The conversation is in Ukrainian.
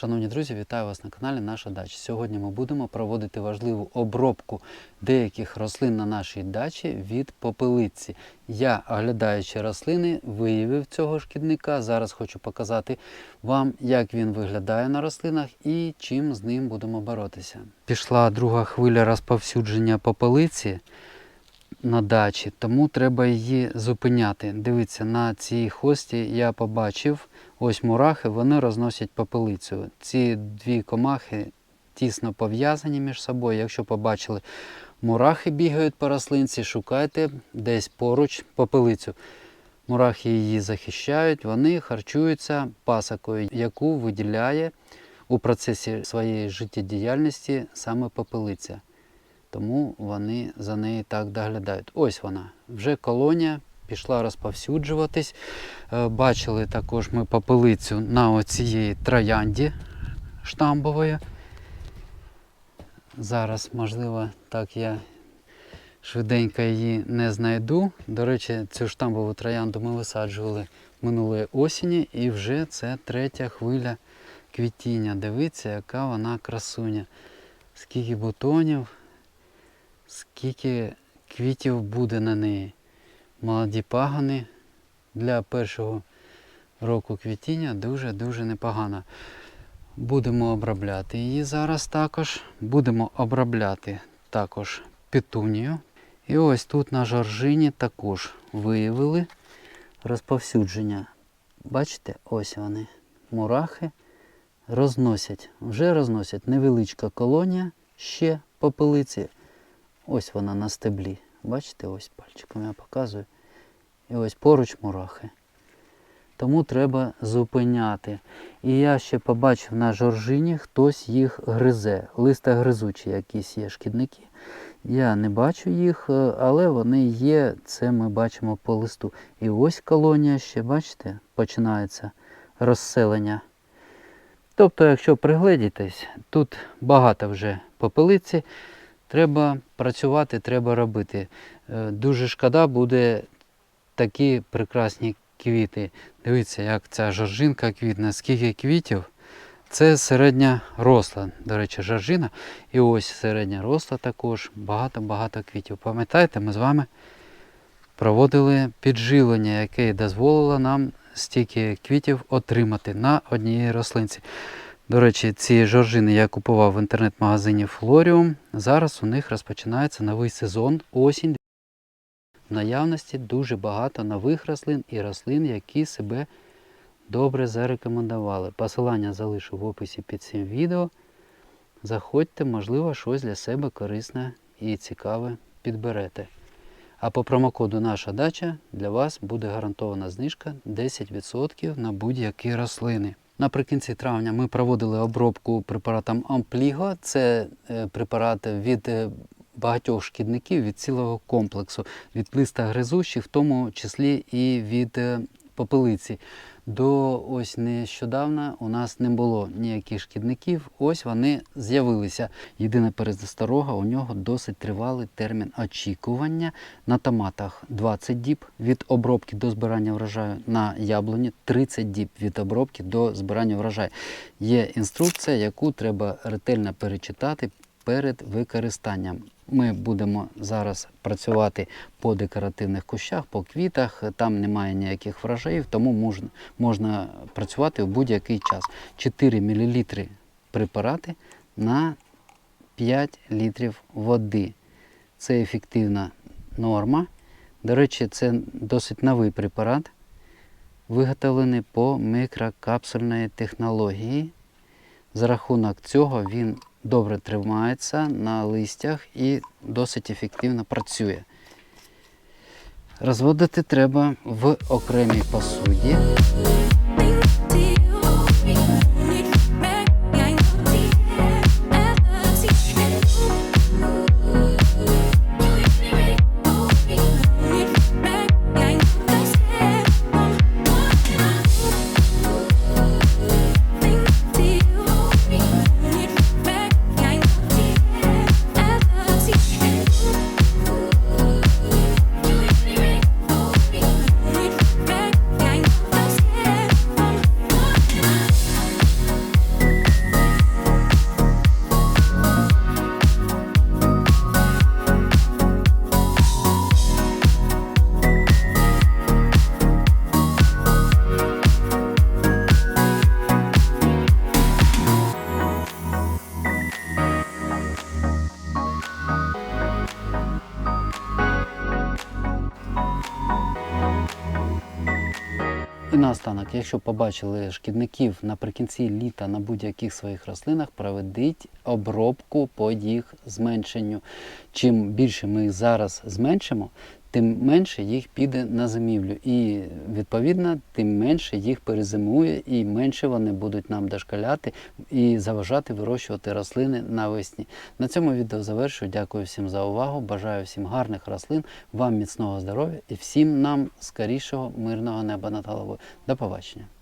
Шановні друзі, вітаю вас на каналі Наша Дача. Сьогодні ми будемо проводити важливу обробку деяких рослин на нашій дачі від попелиці. Я, оглядаючи рослини, виявив цього шкідника. Зараз хочу показати вам, як він виглядає на рослинах і чим з ним будемо боротися. Пішла друга хвиля розповсюдження попелиці на дачі, тому треба її зупиняти. Дивіться, на цій хості я побачив ось мурахи, вони розносять попелицю. Ці дві комахи тісно пов'язані між собою. Якщо побачили, мурахи бігають по рослинці, шукайте десь поруч попелицю. Мурахи її захищають, вони харчуються пасакою, яку виділяє у процесі своєї життєдіяльності саме попелиця. Тому вони за нею так доглядають. Ось вона, вже колонія пішла розповсюджуватись. Е, Бачили також ми попелицю на оцієї троянді штамбової. Зараз, можливо, так я швиденько її не знайду. До речі, цю штамбову троянду ми висаджували минулої осені і вже це третя хвиля квітіння. Дивіться, яка вона красуня. Скільки бутонів, скільки квітів буде на неї. Молоді пагони для першого року квітіння дуже-дуже непогано. Будемо обробляти її зараз також. Будемо обробляти також петунію. І ось тут на жоржині також виявили розповсюдження. Бачите, ось вони, мурахи розносять, вже розносять невеличка колонія ще попелиці. Ось вона на стеблі. Бачите, ось пальчиком я показую. І ось поруч мурахи. Тому треба зупиняти. І я ще побачив на жоржині, хтось їх гризе. Листогризучі якісь є шкідники. Я не бачу їх, е, але вони є, це ми бачимо по листу. І ось колонія ще, бачите, починається розселення. Тобто, якщо пригледітесь, тут багато вже попелиці. Треба працювати, треба робити. Е, Дуже шкода буде такі прекрасні квіти. Дивіться, як ця жоржинка квітне, скільки квітів. Це середня росла, до речі, жоржина. І ось середня росла також, багато-багато квітів. Пам'ятаєте, ми з вами проводили підживлення, яке дозволило нам стільки квітів отримати на одній рослинці. До речі, ці жоржини я купував в інтернет-магазині Флоріум. Зараз у них розпочинається новий сезон осінь. В наявності дуже багато нових рослин і рослин, які себе добре зарекомендували. Посилання залишу в описі під цим відео. Заходьте, можливо, щось для себе корисне і цікаве підберете. А по промокоду Наша дача для вас буде гарантована знижка 10% на будь-які рослини. Наприкінці травня ми проводили обробку препаратом Ампліго. Це е, препарат від е, багатьох шкідників, від цілого комплексу, від листа гризущих, в тому числі і від е, попелиці. До ось нещодавно у нас не було ніяких шкідників. Ось вони з'явилися. Єдина передосторога, у нього досить тривалий термін очікування. На томатах 20 діб від обробки до збирання врожаю, на яблуні 30 діб від обробки до збирання врожаю. Є інструкція, яку треба ретельно перечитати перед використанням. Ми будемо зараз працювати по декоративних кущах, по квітах. Там немає ніяких врожаїв, тому можна, можна працювати в будь-який час. 4 мл препарати на 5 літрів води. Це ефективна норма. До речі, це досить новий препарат, виготовлений по мікрокапсульної технології. За рахунок цього він добре тримається на листях і досить ефективно працює. Розводити треба в окремій посуді. Наостанок, якщо побачили шкідників наприкінці літа на будь-яких своїх рослинах, проведіть обробку по їх зменшенню. Чим більше ми їх зараз зменшимо, тим менше їх піде на зимівлю. І відповідно, тим менше їх перезимує, і менше вони будуть нам дошкаляти і заважати вирощувати рослини навесні. На цьому відео завершую. Дякую всім за увагу. Бажаю всім гарних рослин, вам міцного здоров'я і всім нам скорішого мирного неба над головою. До побачення.